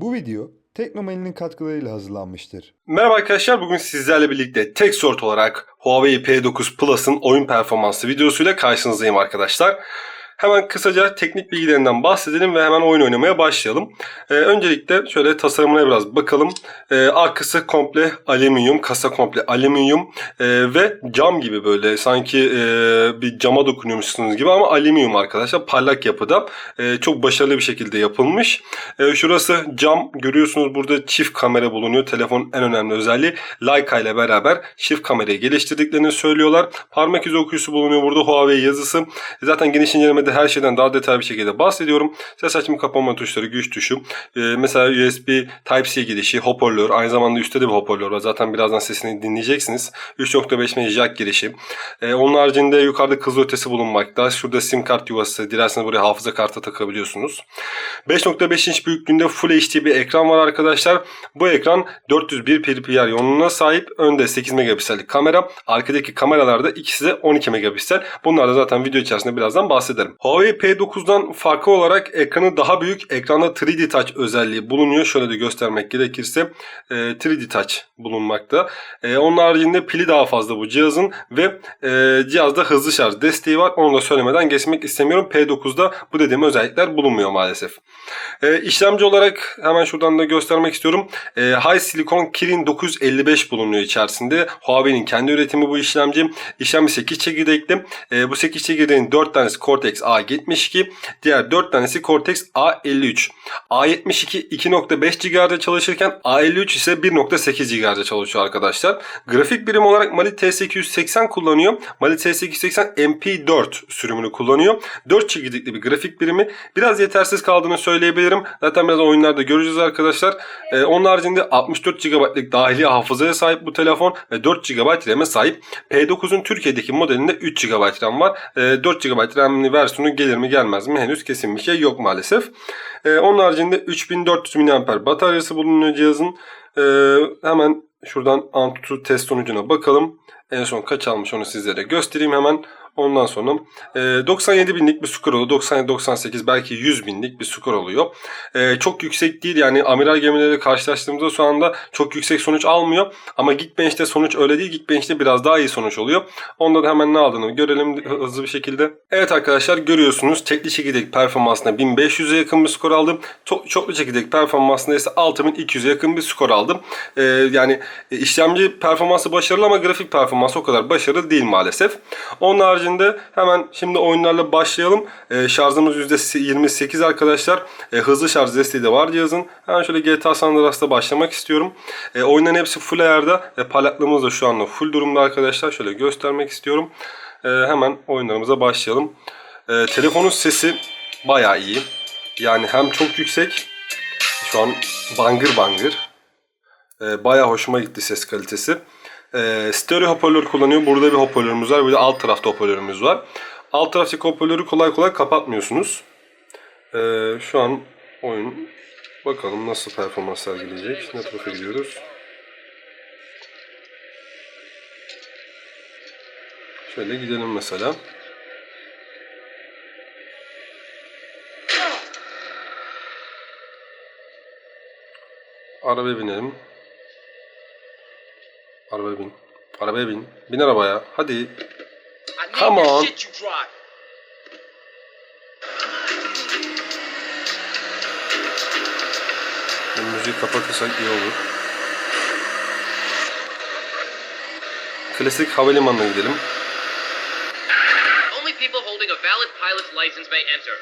Bu video Teknomel'in katkılarıyla hazırlanmıştır. Merhaba arkadaşlar bugün sizlerle birlikte tek sort olarak Huawei P9 Plus'ın oyun performansı videosuyla karşınızdayım arkadaşlar. Hemen kısaca teknik bilgilerinden bahsedelim ve hemen oyun oynamaya başlayalım. Ee, öncelikle şöyle tasarımına biraz bakalım. Ee, arkası komple alüminyum, kasa komple alüminyum ee, ve cam gibi böyle sanki e, bir cama dokunuyormuşsunuz gibi ama alüminyum arkadaşlar. Parlak yapıda. Ee, çok başarılı bir şekilde yapılmış. Ee, şurası cam görüyorsunuz burada çift kamera bulunuyor. Telefonun en önemli özelliği Leica ile beraber çift kamerayı geliştirdiklerini söylüyorlar. Parmak izi okuyucusu bulunuyor burada Huawei yazısı. Zaten geniş incelemede her şeyden daha detaylı bir şekilde bahsediyorum. Ses açma kapama tuşları, güç tuşu. Ee, mesela USB Type-C girişi, hoparlör. Aynı zamanda üstte de bir hoparlör var. Zaten birazdan sesini dinleyeceksiniz. 3.5 mm jack girişi. Ee, onun haricinde yukarıda kızıl ötesi bulunmakta. Şurada sim kart yuvası. Dilerseniz buraya hafıza kartı takabiliyorsunuz. 5.5 inç büyüklüğünde Full HD bir ekran var arkadaşlar. Bu ekran 401 ppi yoğunluğuna sahip. Önde 8 megapiksellik kamera. Arkadaki kameralarda ikisi de 12 megapiksel. Bunlar da zaten video içerisinde birazdan bahsederim. Huawei P9'dan farklı olarak ekranı daha büyük. Ekranda 3D Touch özelliği bulunuyor. Şöyle de göstermek gerekirse e, 3D Touch bulunmakta. E, onun haricinde pili daha fazla bu cihazın ve e, cihazda hızlı şarj desteği var. Onu da söylemeden geçmek istemiyorum. P9'da bu dediğim özellikler bulunmuyor maalesef. E, işlemci olarak hemen şuradan da göstermek istiyorum. E, High Silicon Kirin 955 bulunuyor içerisinde. Huawei'nin kendi üretimi bu işlemci. İşlemci 8 çekirdekli. E, bu 8 çekirdeğin 4 tanesi Cortex A72, diğer 4 tanesi Cortex A53. A72 2.5 GHz'de çalışırken A53 ise 1.8 GHz'de çalışıyor arkadaşlar. Grafik birim olarak Mali T880 kullanıyor. Mali T880 MP4 sürümünü kullanıyor. 4 çekirdekli bir grafik birimi. Biraz yetersiz kaldığını söyleyebilirim. Zaten biraz oyunlarda göreceğiz arkadaşlar. Ee, onun haricinde 64 GB'lık dahili hafızaya sahip bu telefon ve 4 GB RAM'e sahip. P9'un Türkiye'deki modelinde 3 GB RAM var. Ee, 4 GB RAM'li versiyonu gelir mi gelmez mi henüz kesin bir şey yok maalesef. Ee, onun haricinde 3400 mAh bataryası bulunuyor cihazın. Ee, hemen şuraran Antutu test sonucuna bakalım. En son kaç almış onu sizlere göstereyim hemen. Ondan sonra e, 97 binlik bir skor oluyor. 97-98 belki 100 binlik bir skor oluyor. E, çok yüksek değil yani amiral gemileriyle karşılaştığımızda şu anda çok yüksek sonuç almıyor. Ama Geekbench'te sonuç öyle değil. Geekbench'te biraz daha iyi sonuç oluyor. Onda da hemen ne aldığını görelim hızlı bir şekilde. Evet arkadaşlar görüyorsunuz tekli çekirdek performansına 1500'e yakın bir skor aldım. Çok, çoklu çekirdek performansında ise 6200'e yakın bir skor aldım. E, yani e, işlemci performansı başarılı ama grafik performansı o kadar başarılı değil maalesef. Onun haricinde hemen şimdi oyunlarla başlayalım. Ee, şarjımız %28 arkadaşlar. Ee, hızlı şarj desteği de var cihazın. Hemen şöyle GTA San Andreas'ta başlamak istiyorum. Ee, oyunların hepsi full ayarda. E, parlaklığımız da şu anda full durumda arkadaşlar. Şöyle göstermek istiyorum. Ee, hemen oyunlarımıza başlayalım. Ee, telefonun sesi bayağı iyi. Yani hem çok yüksek. Şu an bangır bangır. Ee, bayağı hoşuma gitti ses kalitesi. Ee, stereo hoparlör kullanıyor. Burada bir hoparlörümüz var. Bir de alt tarafta hoparlörümüz var. Alt taraftaki hoparlörü kolay kolay kapatmıyorsunuz. Ee, şu an oyun bakalım nasıl performans sergileyecek. Ne tarafa gidiyoruz? Şöyle gidelim mesela. Arabaya binelim. Arabaya bin. Arabaya bin. Bin arabaya. Hadi. Come on. Bu müziği kapatırsak iyi olur. Klasik havalimanına gidelim. Only people holding a valid pilot's license may enter.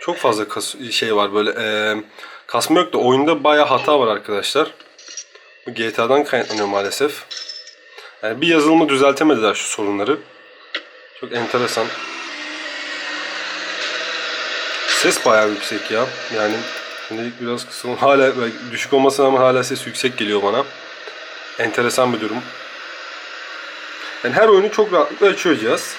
Çok fazla kas şey var böyle eee kasma yok da oyunda baya hata var arkadaşlar. GTA'dan kaynaklanıyor maalesef. Yani bir yazılımı düzeltemediler şu sorunları. Çok enteresan. Ses bayağı yüksek ya. Yani şimdilik biraz kısım hala düşük olmasına rağmen hala ses yüksek geliyor bana. Enteresan bir durum. Yani her oyunu çok rahatlıkla açıyor cihaz.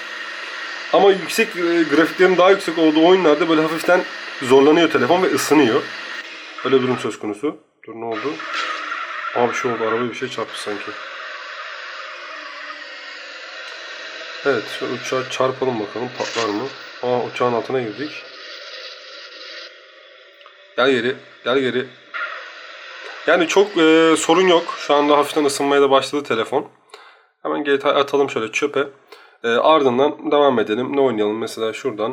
Ama yüksek e, grafiklerin daha yüksek olduğu oyunlarda böyle hafiften zorlanıyor telefon ve ısınıyor. Öyle durum söz konusu. Dur ne oldu? Aa bir şey oldu. Arabaya bir şey çarptı sanki. Evet. Şöyle uçağa çarpalım bakalım. Patlar mı? Aa uçağın altına girdik. Gel geri. Gel geri. Yani çok e, sorun yok. Şu anda hafiften ısınmaya da başladı telefon. Hemen GTA atalım şöyle çöpe. E, ardından devam edelim. Ne oynayalım? Mesela şuradan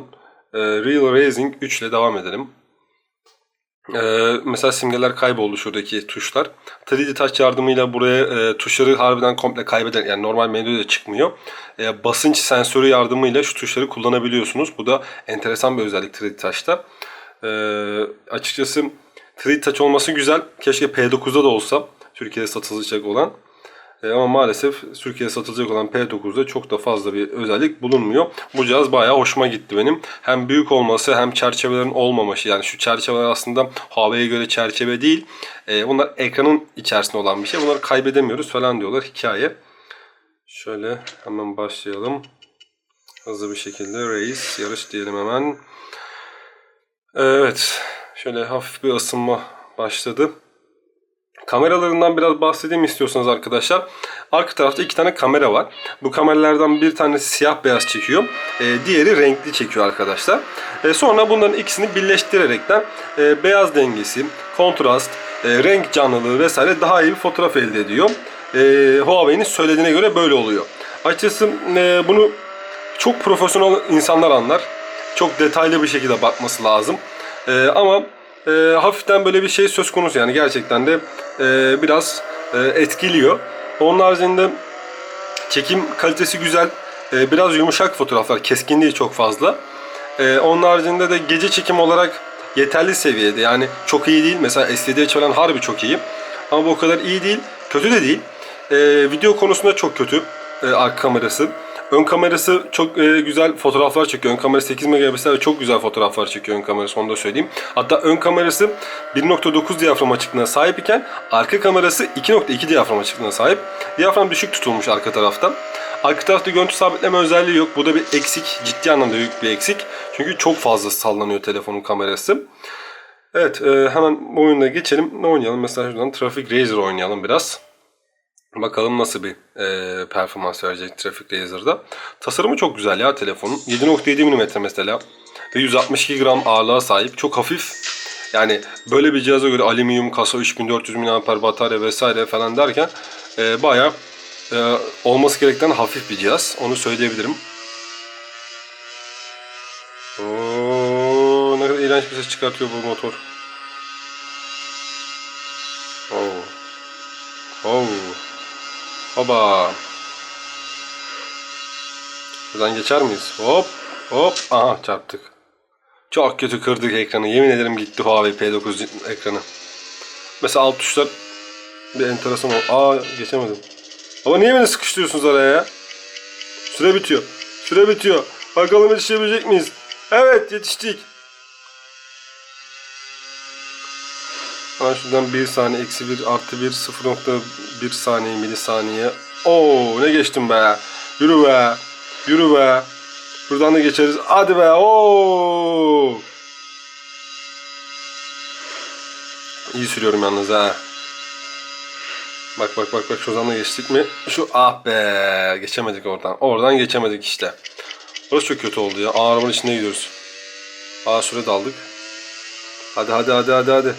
e, Real Racing 3 ile devam edelim. E, mesela simgeler kayboldu şuradaki tuşlar. 3D Touch yardımıyla buraya e, tuşları harbiden komple kaybeder. Yani normal menüde de çıkmıyor. E, basınç sensörü yardımıyla şu tuşları kullanabiliyorsunuz. Bu da enteresan bir özellik 3D Touch'ta. E, açıkçası 3D Touch olması güzel. Keşke P9'da da olsa. Türkiye'de satılacak olan. E, ama maalesef Türkiye'de satılacak olan P9'da çok da fazla bir özellik bulunmuyor. Bu cihaz bayağı hoşuma gitti benim. Hem büyük olması hem çerçevelerin olmaması. Yani şu çerçeveler aslında Huawei'ye göre çerçeve değil. E, bunlar ekranın içerisinde olan bir şey. Bunları kaybedemiyoruz falan diyorlar. Hikaye. Şöyle hemen başlayalım. Hızlı bir şekilde race yarış diyelim hemen. Evet. Şöyle hafif bir ısınma başladı. Kameralarından biraz bahsedeyim istiyorsanız arkadaşlar. Arka tarafta iki tane kamera var. Bu kameralardan bir tanesi siyah beyaz çekiyor. e, diğeri renkli çekiyor arkadaşlar. E, sonra bunların ikisini birleştirerekten e, beyaz dengesi, kontrast, e, renk canlılığı vesaire daha iyi bir fotoğraf elde ediyor. E, Huawei'nin söylediğine göre böyle oluyor. Açıkçası e, bunu çok profesyonel insanlar anlar. Çok detaylı bir şekilde bakması lazım. E, ama e, hafiften böyle bir şey söz konusu yani gerçekten de e, biraz e, etkiliyor. Onun haricinde çekim kalitesi güzel. E, biraz yumuşak fotoğraflar. Keskinliği çok fazla. E, onun haricinde de gece çekim olarak yeterli seviyede. Yani çok iyi değil. Mesela SD'de falan harbi çok iyi. Ama bu o kadar iyi değil. Kötü de değil. E, video konusunda çok kötü e, arka kamerası. Ön kamerası çok e, güzel fotoğraflar çekiyor. Ön kamerası 8 megapiksel ve çok güzel fotoğraflar çekiyor ön kamerası onu da söyleyeyim. Hatta ön kamerası 1.9 diyafram açıklığına sahip iken arka kamerası 2.2 diyafram açıklığına sahip. Diyafram düşük tutulmuş arka tarafta. Arka tarafta görüntü sabitleme özelliği yok. Bu da bir eksik. Ciddi anlamda büyük bir eksik. Çünkü çok fazla sallanıyor telefonun kamerası. Evet e, hemen oyuna geçelim. Ne oynayalım? Mesela şuradan Traffic Racer oynayalım biraz. Bakalım nasıl bir e, performans verecek Traffic Razer'da. Tasarımı çok güzel ya telefonun. 7.7 mm mesela. Ve 162 gram ağırlığa sahip. Çok hafif. Yani böyle bir cihaza göre alüminyum kasa 3400 mAh batarya vesaire falan derken e, bayağı e, olması gerekten hafif bir cihaz. Onu söyleyebilirim. Oo, ne kadar iğrenç bir ses çıkartıyor bu motor. Oo. Oo. Hoba. Buradan geçer miyiz? Hop. Hop. Aha çarptık. Çok kötü kırdık ekranı. Yemin ederim gitti Huawei P9 ekranı. Mesela alt tuşlar bir enteresan ol. Aa geçemedim. Ama niye beni sıkıştırıyorsunuz araya ya? Süre bitiyor. Süre bitiyor. Bakalım yetişebilecek miyiz? Evet yetiştik. Hemen şuradan 1 saniye eksi 1 artı 1 0.1 saniye milisaniye. Oo ne geçtim be. Yürü be. Yürü be. Buradan da geçeriz. Hadi be. Oo. İyi sürüyorum yalnız ha. Bak bak bak bak şuradan da geçtik mi? Şu ah be. Geçemedik oradan. Oradan geçemedik işte. Burası çok kötü oldu ya. Aa, arabanın içinde gidiyoruz. Aa süre daldık. Hadi hadi hadi hadi hadi.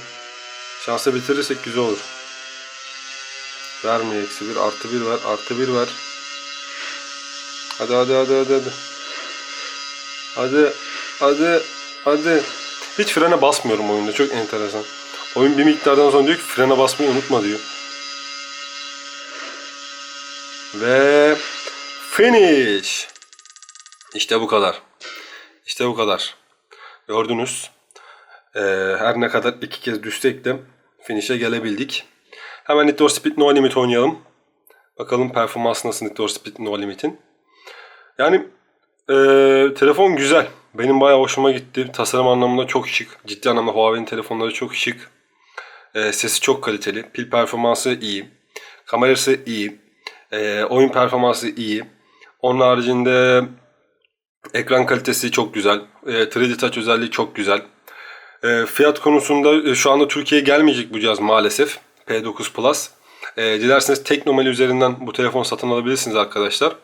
Şansa bitirirsek güzel olur. Vermiyor eksi bir artı bir ver artı bir ver. Hadi hadi hadi hadi hadi. Hadi hadi hadi. Hiç frene basmıyorum oyunda çok enteresan. Oyun bir miktardan sonra diyor ki frene basmayı unutma diyor. Ve finish. İşte bu kadar. İşte bu kadar. Gördünüz. Ee, her ne kadar iki kez düşsek de finish'e gelebildik. Hemen Need for Speed No Limit oynayalım. Bakalım performansı nasıl Need for Speed No Limit'in. Yani e, telefon güzel. Benim bayağı hoşuma gitti. Tasarım anlamında çok şık. Ciddi anlamda Huawei'nin telefonları çok şık. E, sesi çok kaliteli. Pil performansı iyi. Kamerası iyi. E, oyun performansı iyi. Onun haricinde ekran kalitesi çok güzel. E, 3D Touch özelliği çok güzel. E, fiyat konusunda e, şu anda Türkiye'ye gelmeyecek bu cihaz maalesef. P9 Plus. E, dilerseniz Teknomali üzerinden bu telefonu satın alabilirsiniz arkadaşlar.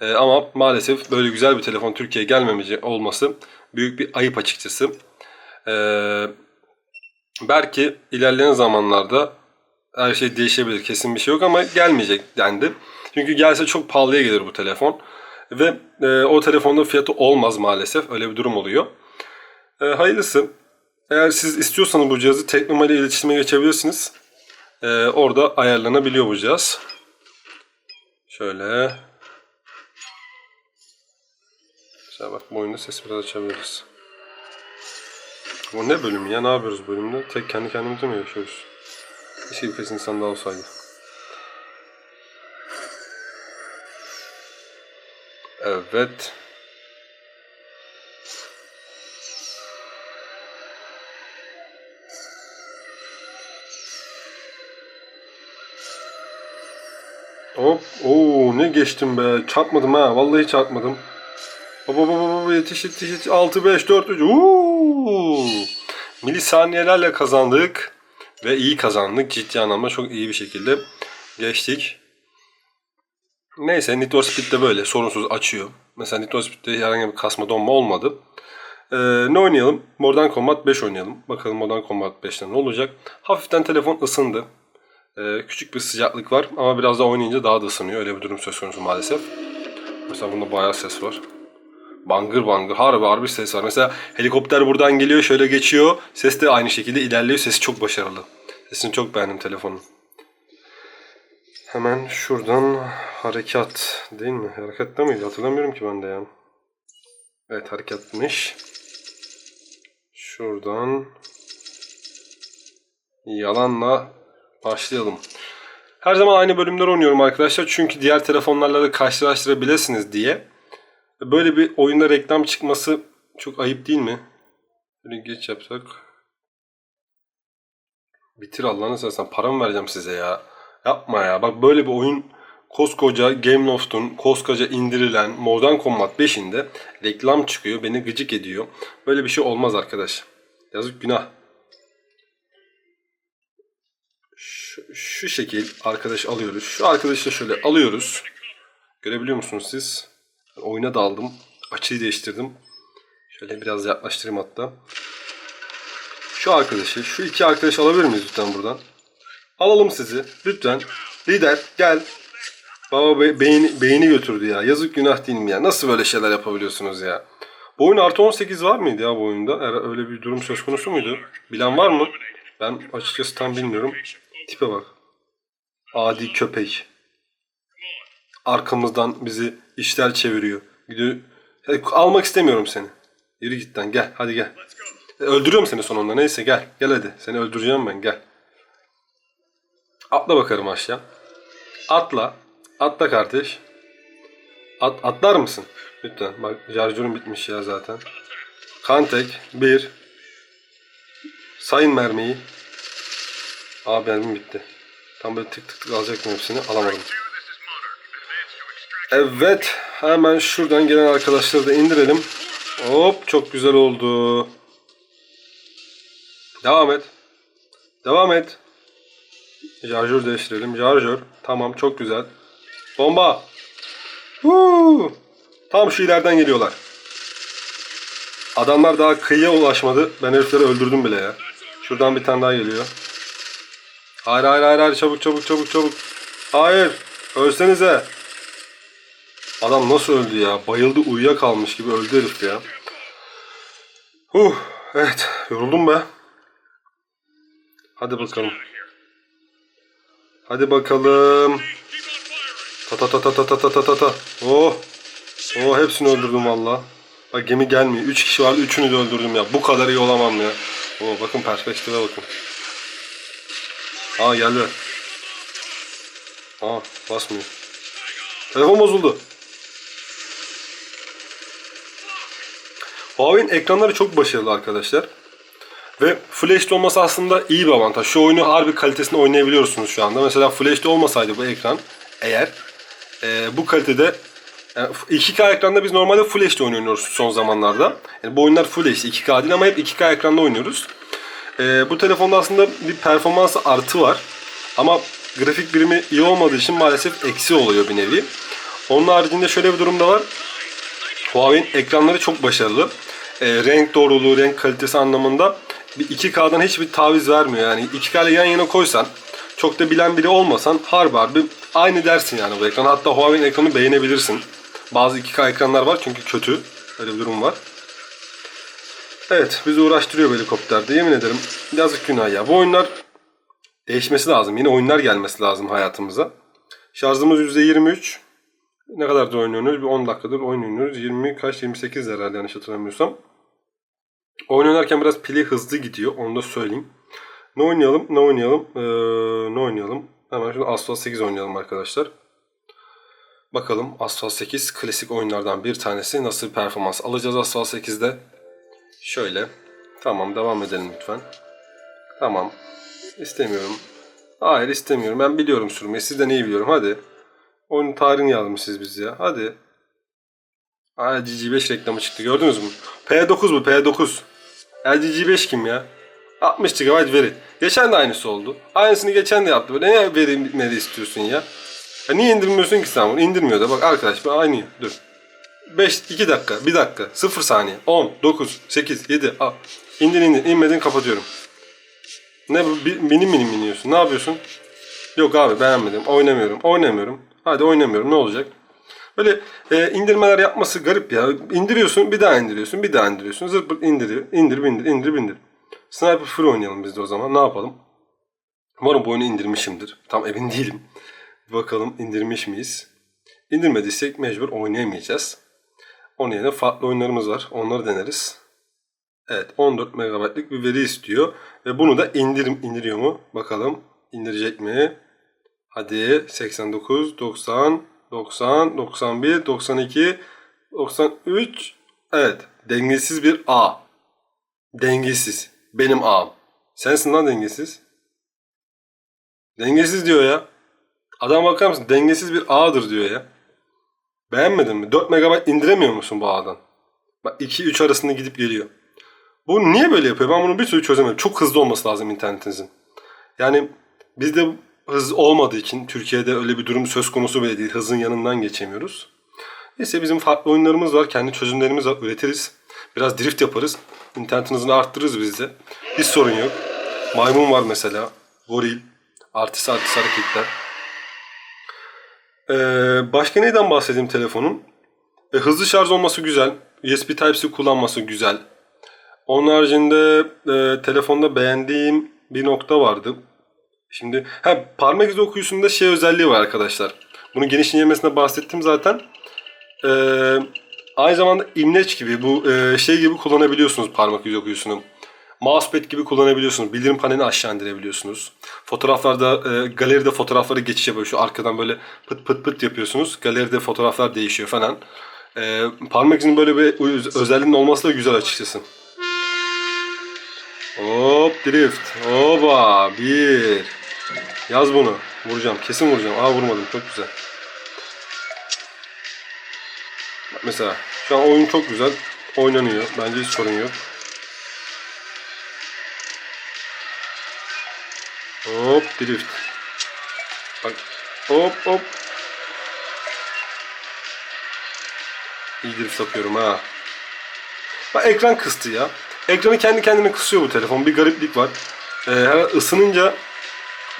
E, ama maalesef böyle güzel bir telefon Türkiye'ye gelmemeci olması büyük bir ayıp açıkçası. E, belki ilerleyen zamanlarda her şey değişebilir. Kesin bir şey yok ama gelmeyecek dendi. Çünkü gelse çok pahalıya gelir bu telefon. Ve e, o telefonda fiyatı olmaz maalesef. Öyle bir durum oluyor. E, hayırlısı. Eğer siz istiyorsanız bu cihazı Teknoma ile iletişime geçebilirsiniz. E, orada ayarlanabiliyor bu cihaz. Şöyle. Mesela bak bu oyunda sesi biraz açabiliriz. Bu ne bölüm ya? Ne yapıyoruz bölümde? Tek kendi kendimize mi yaşıyoruz? Keşke birkaç insan daha olsaydı. Evet. Hop. Oo ne geçtim be. Çarpmadım ha. Vallahi çarpmadım. Baba baba baba yetiş yetiş yetiş. 6 5 4 3. Uuu. Milisaniyelerle kazandık. Ve iyi kazandık. Ciddi anlamda çok iyi bir şekilde geçtik. Neyse Need for Speed de böyle sorunsuz açıyor. Mesela Need for Speed'de herhangi bir kasma donma olmadı. Ee, ne oynayalım? Modern Combat 5 oynayalım. Bakalım Modern Combat 5'te ne olacak? Hafiften telefon ısındı. Ee, küçük bir sıcaklık var ama biraz daha oynayınca daha da ısınıyor. Öyle bir durum söz konusu maalesef. Mesela bunda bayağı ses var. Bangır bangır harbi harbi ses var. Mesela helikopter buradan geliyor şöyle geçiyor. Ses de aynı şekilde ilerliyor. Sesi çok başarılı. Sesini çok beğendim telefonun. Hemen şuradan harekat değil mi? Harekatta mıydı? Hatırlamıyorum ki ben de ya. Evet harekatmış. Şuradan yalanla başlayalım. Her zaman aynı bölümler oynuyorum arkadaşlar. Çünkü diğer telefonlarla da karşılaştırabilirsiniz diye. Böyle bir oyunda reklam çıkması çok ayıp değil mi? Böyle geç yapsak. Bitir Allah'ını seversen. Para mı vereceğim size ya? Yapma ya. Bak böyle bir oyun koskoca Gameloft'un koskoca indirilen Modern Combat 5'inde reklam çıkıyor. Beni gıcık ediyor. Böyle bir şey olmaz arkadaş. Yazık günah. Şu, şekil arkadaş alıyoruz. Şu arkadaşı da şöyle alıyoruz. Görebiliyor musunuz siz? Ben oyuna daldım. Açıyı değiştirdim. Şöyle biraz yaklaştırayım hatta. Şu arkadaşı, şu iki arkadaşı alabilir miyiz lütfen buradan? Alalım sizi. Lütfen. Lider gel. Baba be- beyni, beyni götürdü ya. Yazık günah değil mi ya? Nasıl böyle şeyler yapabiliyorsunuz ya? Bu oyun artı 18 var mıydı ya bu oyunda? Öyle bir durum söz konusu muydu? Bilen var mı? Ben açıkçası tam bilmiyorum. Tipe bak. Adi köpek. Arkamızdan bizi işler çeviriyor. Gidiyor. Ya, Almak istemiyorum seni. Yürü git lan gel hadi gel. Öldürüyorum seni sonunda neyse gel. Gel hadi. Seni öldüreceğim ben gel. Atla bakalım aşağı. Atla. Atla kardeş. At, atlar mısın? Lütfen. Bak şarjörüm bitmiş ya zaten. Kantek. Bir. Sayın mermiyi. Aa mermim bitti. Tam böyle tık tık tık alacaktım hepsini. Alamadım. Evet. Hemen şuradan gelen arkadaşları da indirelim. Hop çok güzel oldu. Devam et. Devam et. Şarjör değiştirelim. Şarjör. Tamam çok güzel. Bomba. Huu. Tam şu ileriden geliyorlar. Adamlar daha kıyıya ulaşmadı. Ben herifleri öldürdüm bile ya. Şuradan bir tane daha geliyor. Hayır hayır hayır hayır çabuk çabuk çabuk çabuk. Hayır. Ölsenize. Adam nasıl öldü ya? Bayıldı uyuyakalmış gibi öldü herif ya. Huh. Evet. Yoruldum be. Hadi bakalım. Hadi bakalım. Ta ta ta ta ta ta ta ta ta ta. Oh. Oh hepsini öldürdüm valla. Bak gemi gelmiyor. 3 kişi var. Üçünü de öldürdüm ya. Bu kadar iyi olamam ya. Oh bakın perspektife bakın. Aa geldi. Aa basmıyor. Telefon bozuldu. Huawei'nin ekranları çok başarılı arkadaşlar. Ve HD olması aslında iyi bir avantaj. Şu oyunu harbi kalitesinde oynayabiliyorsunuz şu anda. Mesela HD olmasaydı bu ekran eğer e, bu kalitede yani 2K ekranda biz normalde Full oynuyoruz son zamanlarda. Yani bu oyunlar Full HD 2K değil ama hep 2K ekranda oynuyoruz. E, bu telefonda aslında bir performans artı var. Ama grafik birimi iyi olmadığı için maalesef eksi oluyor bir nevi. Onun haricinde şöyle bir durum da var. Huawei'nin ekranları çok başarılı. E, renk doğruluğu, renk kalitesi anlamında bir 2K'dan hiçbir taviz vermiyor yani 2K ile yan yana koysan çok da bilen biri olmasan harbi harbi aynı dersin yani bu ekran. Hatta Huawei'nin ekranını beğenebilirsin. Bazı 2K ekranlar var çünkü kötü. Öyle bir durum var. Evet bizi uğraştırıyor helikopterde yemin ederim. Yazık günah ya. Bu oyunlar değişmesi lazım. Yine oyunlar gelmesi lazım hayatımıza. Şarjımız %23. Ne kadardır oynuyoruz? Bir 10 dakikadır oynuyoruz. 20 kaç 28 herhalde yanlış hatırlamıyorsam. Oyun biraz pili hızlı gidiyor. Onu da söyleyeyim. Ne oynayalım? Ne oynayalım? Ee, ne oynayalım? Hemen şurada Asphalt 8 oynayalım arkadaşlar. Bakalım Asphalt 8 klasik oyunlardan bir tanesi. Nasıl bir performans alacağız Asphalt 8'de? Şöyle. Tamam devam edelim lütfen. Tamam. İstemiyorum. Hayır istemiyorum. Ben biliyorum sürmeyi. Sizden iyi biliyorum. Hadi. Oyunun tarihini yazmışsınız biz ya. Hadi. Aa GG5 reklamı çıktı. Gördünüz mü? P9 bu P9. LG5 kim ya? 60 GB veri. Geçen de aynısı oldu. Aynısını geçen de yaptı. Böyle ne veri istiyorsun ya? ya? Niye indirmiyorsun ki sen bunu? İndirmiyor da. Bak arkadaş ben aynı. Dur. 5, 2 dakika, 1 dakika, 0 saniye, 10, 9, 8, 7, al. İndir indir, inmedin kapatıyorum. Ne bu? Minim minim iniyorsun. Ne yapıyorsun? Yok abi beğenmedim. Oynamıyorum. Oynamıyorum. Hadi oynamıyorum. Ne olacak? Böyle e, indirmeler yapması garip ya. İndiriyorsun, bir daha indiriyorsun, bir daha indiriyorsun. Zırt pırt indiriyor. İndir, bindir, indir, bindir. Sniper Free oynayalım biz de o zaman. Ne yapalım? Umarım bu oyunu indirmişimdir. Tam emin değilim. Bakalım indirmiş miyiz? İndirmediysek mecbur oynayamayacağız. Onun yerine farklı oyunlarımız var. Onları deneriz. Evet 14 MB'lik bir veri istiyor. Ve bunu da indirim indiriyor mu? Bakalım indirecek mi? Hadi 89, 90, 90, 91, 92, 93. Evet dengesiz bir A. Dengesiz. Benim A'm. Sensin lan dengesiz. Dengesiz diyor ya. Adam bakar mısın? Dengesiz bir A'dır diyor ya. Beğenmedin mi? 4 MB indiremiyor musun bu A'dan? Bak 2-3 arasında gidip geliyor. Bu niye böyle yapıyor? Ben bunu bir türlü çözemedim. Çok hızlı olması lazım internetinizin. Yani bizde hız olmadığı için Türkiye'de öyle bir durum söz konusu bile değil. Hızın yanından geçemiyoruz. Neyse bizim farklı oyunlarımız var. Kendi çözümlerimiz var. Üretiriz. Biraz drift yaparız. İnternetin hızını arttırırız biz. Hiç sorun yok. Maymun var mesela. Goril. Artist artist hareketler. Ee, başka neyden bahsedeyim telefonun? E, hızlı şarj olması güzel. USB Type-C kullanması güzel. Onun haricinde e, telefonda beğendiğim bir nokta vardı. Şimdi ha parmak izi okuyuşunda şey özelliği var arkadaşlar. Bunu geniş incelemesinde bahsettim zaten. E, aynı zamanda imleç gibi bu e, şey gibi kullanabiliyorsunuz parmak izi okuyuşunu. Mousepad gibi kullanabiliyorsunuz. Bildirim panelini aşağı indirebiliyorsunuz. Fotoğraflarda, e, galeride fotoğrafları geçiş yapıyor. Şu arkadan böyle pıt pıt pıt yapıyorsunuz. Galeride fotoğraflar değişiyor falan. E, parmak izinin böyle bir öz- özelliğinin olması da güzel açıkçası. Hop drift. Oba bir. Yaz bunu. Vuracağım. Kesin vuracağım. Aa vurmadım. Çok güzel. Mesela şu an oyun çok güzel. Oynanıyor. Bence hiç sorun yok. Hop drift. Bak. Hop hop. İyi drift yapıyorum ha. Bak ekran kıstı ya. Ekranı kendi kendine kısıyor bu telefon. Bir gariplik var. Ee, ısınınca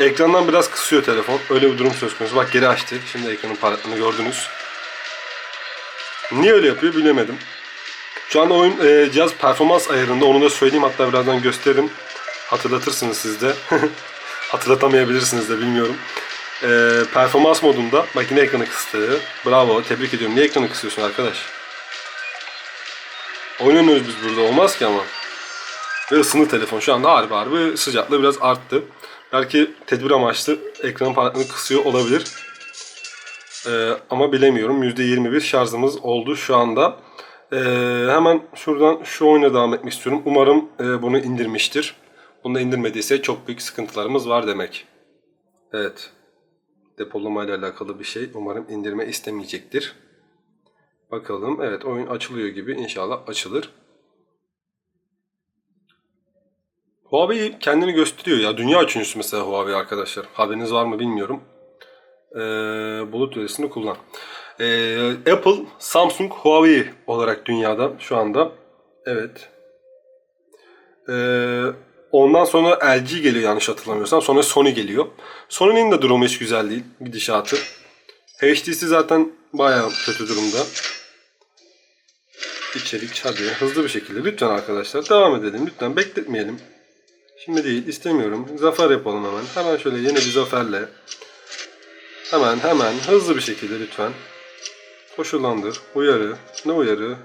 ekrandan biraz kısıyor telefon. Öyle bir durum söz konusu. Bak geri açtı. Şimdi ekranın parlaklığını gördünüz. Niye öyle yapıyor bilemedim. Şu anda oyun e, cihaz performans ayarında. Onu da söyleyeyim. Hatta birazdan gösteririm. Hatırlatırsınız siz de. Hatırlatamayabilirsiniz de bilmiyorum. E, performans modunda. Bak yine ekranı kıstı. Bravo. Tebrik ediyorum. Niye ekranı kısıyorsun arkadaş? Oynamıyoruz biz burada olmaz ki ama. Ve ısındı telefon. Şu anda harbi harbi sıcaklığı biraz arttı. Belki tedbir amaçlı ekranın parlaklığını kısıyor olabilir. Ee, ama bilemiyorum. %21 şarjımız oldu şu anda. Ee, hemen şuradan şu oyuna devam etmek istiyorum. Umarım e, bunu indirmiştir. Bunu da indirmediyse çok büyük sıkıntılarımız var demek. Evet. Depolamayla alakalı bir şey. Umarım indirme istemeyecektir. Bakalım. Evet oyun açılıyor gibi. İnşallah açılır. Huawei kendini gösteriyor ya. Dünya üçüncüsü mesela Huawei arkadaşlar. Haberiniz var mı bilmiyorum. Ee, bulut verisini kullan. Ee, Apple, Samsung, Huawei olarak dünyada şu anda. Evet. Ee, Ondan sonra LG geliyor yanlış hatırlamıyorsam. Sonra Sony geliyor. Sony'nin de durumu hiç güzel değil. Gidişatı. HTC zaten bayağı kötü durumda. İçerik hadi hızlı bir şekilde. Lütfen arkadaşlar devam edelim. Lütfen bekletmeyelim. Şimdi değil istemiyorum. Zafer yapalım hemen. Hemen şöyle yeni bir zaferle. Hemen hemen hızlı bir şekilde lütfen. Koşullandır. Uyarı. Ne uyarı?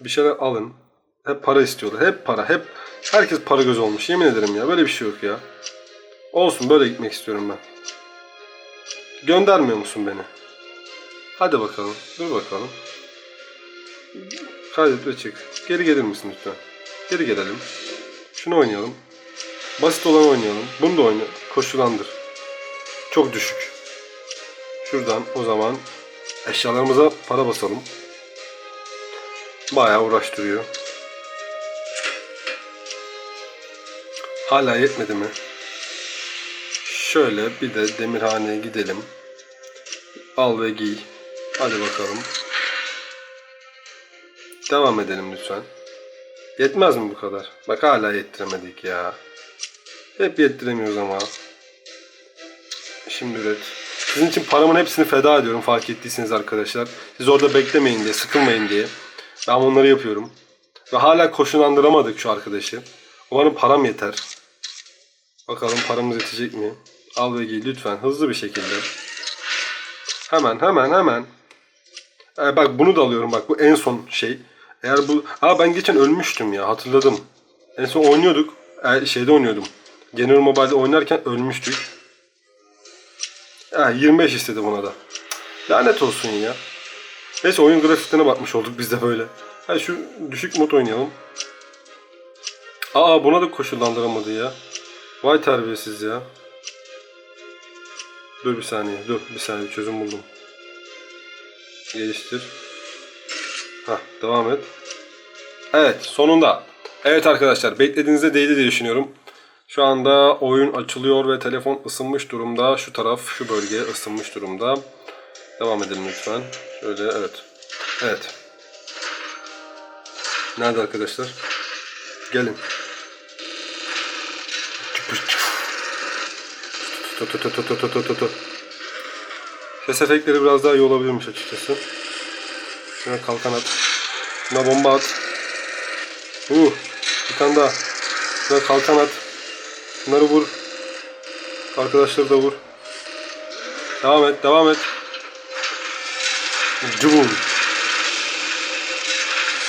Bir şeyler alın. Hep para istiyorlar. Hep para. Hep herkes para göz olmuş. Yemin ederim ya. Böyle bir şey yok ya. Olsun böyle gitmek istiyorum ben. Göndermiyor musun beni? Hadi bakalım. Dur bakalım. Kaydet ve çık. Geri gelir misin lütfen? Geri gelelim. Şunu oynayalım. Basit olan oynayalım. Bunu da oynayalım. Koşulandır. Çok düşük. Şuradan o zaman eşyalarımıza para basalım. Bayağı uğraştırıyor. Hala yetmedi mi? Şöyle bir de demirhaneye gidelim. Al ve giy. Hadi bakalım. Devam edelim lütfen. Yetmez mi bu kadar? Bak hala yettiremedik ya. Hep yettiremiyoruz ama. Şimdi üret. Sizin için paramın hepsini feda ediyorum fark ettiyseniz arkadaşlar. Siz orada beklemeyin diye, sıkılmayın diye. Ben onları yapıyorum. Ve hala koşulandıramadık şu arkadaşı. Umarım param yeter. Bakalım paramız yetecek mi? Al ve giy lütfen hızlı bir şekilde. Hemen hemen hemen. Ee, bak bunu da alıyorum bak bu en son şey. Eğer bu... Aa ben geçen ölmüştüm ya hatırladım. En son oynuyorduk. Ee, şeyde oynuyordum. General Mobile'de oynarken ölmüştük. Ha, 25 istedi buna da. Lanet olsun ya. Neyse oyun grafiklerine bakmış olduk biz de böyle. Ha şu düşük mod oynayalım. Aa buna da koşullandıramadı ya. Vay terbiyesiz ya. Dur bir saniye, dur bir saniye bir çözüm buldum. Geliştir. Hah, devam et. Evet, sonunda. Evet arkadaşlar, beklediğinize değdi diye düşünüyorum. Şu anda oyun açılıyor ve telefon ısınmış durumda. Şu taraf, şu bölge ısınmış durumda. Devam edelim lütfen. Şöyle, evet. Evet. Nerede arkadaşlar? Gelin. Tut tut tut tut tut tut. Ses efektleri biraz daha iyi olabilirmiş açıkçası. Şuna kalkan at. Şuna bomba at. Uh, bir tane daha. Şuna kalkan at. Bunları vur. Arkadaşları da vur. Devam et, devam et. Cıvım.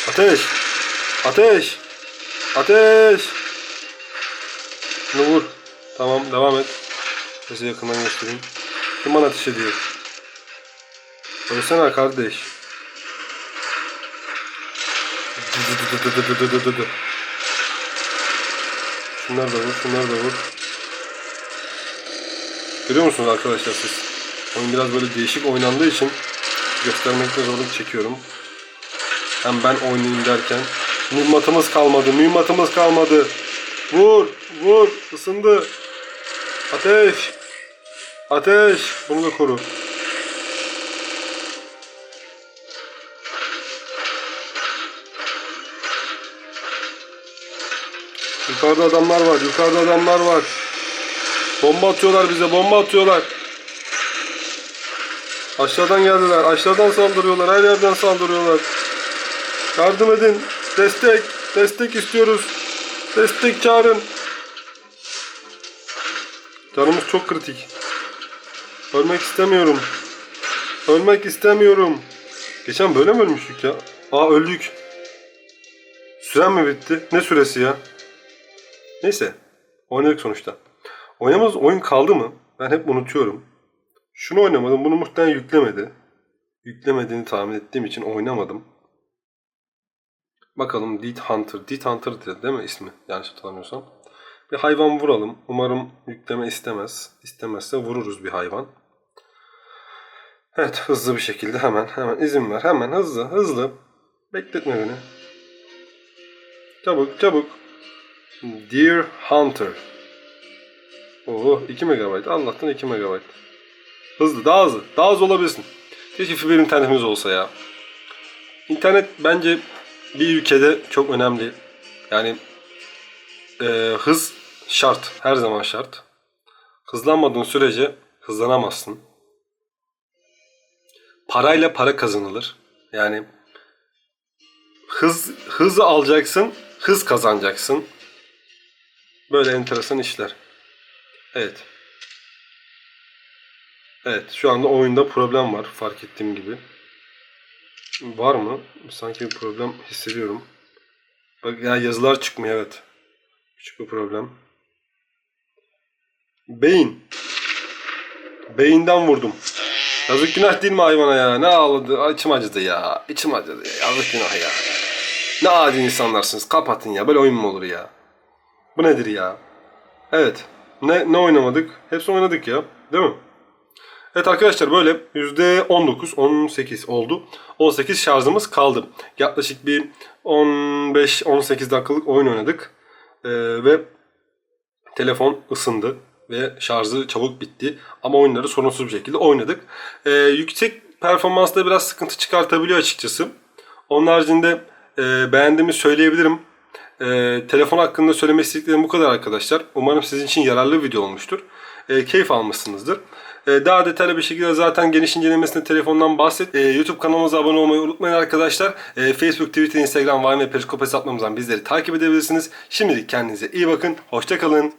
Ateş. Ateş. Ateş. Bunu vur. Tamam, devam et. Size yakından göstereyim. Duman ateş ediyor. Ölsene kardeş. Şunlar da vur, şunlar da vur. Görüyor musunuz arkadaşlar siz? Oyun biraz böyle değişik oynandığı için göstermekte zorluk çekiyorum. Hem ben oynayayım derken. Mühimmatımız kalmadı, mühimmatımız kalmadı. Vur, vur, ısındı. Ateş. Ateş. Bunu da koru. Yukarıda adamlar var. Yukarıda adamlar var. Bomba atıyorlar bize. Bomba atıyorlar. Aşağıdan geldiler. Aşağıdan saldırıyorlar. Her yerden saldırıyorlar. Yardım edin. Destek. Destek istiyoruz. Destek çağırın. Canımız çok kritik. Ölmek istemiyorum. Ölmek istemiyorum. Geçen böyle mi ölmüştük ya? Aa öldük. Süren mi bitti? Ne süresi ya? Neyse. Oynadık sonuçta. Oynamaz oyun kaldı mı? Ben hep unutuyorum. Şunu oynamadım. Bunu muhtemelen yüklemedi. Yüklemediğini tahmin ettiğim için oynamadım. Bakalım Deed Hunter. Deed Hunter değil mi ismi? Yanlış hatırlamıyorsam. Bir hayvan vuralım. Umarım yükleme istemez. İstemezse vururuz bir hayvan. Evet hızlı bir şekilde hemen hemen izin ver. Hemen hızlı hızlı. Bekletme beni. Çabuk çabuk. Deer Hunter. Oo 2 MB. Allah'tan 2 MB. Hızlı daha hızlı. Daha hızlı olabilirsin. Keşke fiber internetimiz olsa ya. İnternet bence bir ülkede çok önemli. Yani e, hız şart. Her zaman şart. Hızlanmadığın sürece hızlanamazsın. Parayla para kazanılır. Yani hız hız alacaksın, hız kazanacaksın. Böyle enteresan işler. Evet. Evet, şu anda oyunda problem var fark ettiğim gibi. Var mı? Sanki bir problem hissediyorum. Bak ya yazılar çıkmıyor evet. Küçük bir problem. Beyin. Beyinden vurdum. Yazık günah değil mi hayvana ya? Ne ağladı? İçim acıdı ya. İçim acıdı ya. Yazık günah ya. Ne adi insanlarsınız. Kapatın ya. Böyle oyun mu olur ya? Bu nedir ya? Evet. Ne, ne oynamadık? Hepsi oynadık ya. Değil mi? Evet arkadaşlar böyle %19, 18 oldu. 18 şarjımız kaldı. Yaklaşık bir 15-18 dakikalık oyun oynadık. Ee, ve telefon ısındı ve şarjı çabuk bitti. Ama oyunları sorunsuz bir şekilde oynadık. Ee, yüksek performansta biraz sıkıntı çıkartabiliyor açıkçası. Onun haricinde e, beğendiğimi söyleyebilirim. Ee, telefon hakkında söylemek istediklerim bu kadar arkadaşlar. Umarım sizin için yararlı bir video olmuştur. Ee, keyif almışsınızdır. Ee, daha detaylı bir şekilde zaten geniş incelemesinde telefondan bahset. Ee, YouTube kanalımıza abone olmayı unutmayın arkadaşlar. Ee, Facebook, Twitter, Instagram, Vine ve Periscope hesaplarımızdan bizleri takip edebilirsiniz. Şimdilik kendinize iyi bakın. Hoşçakalın.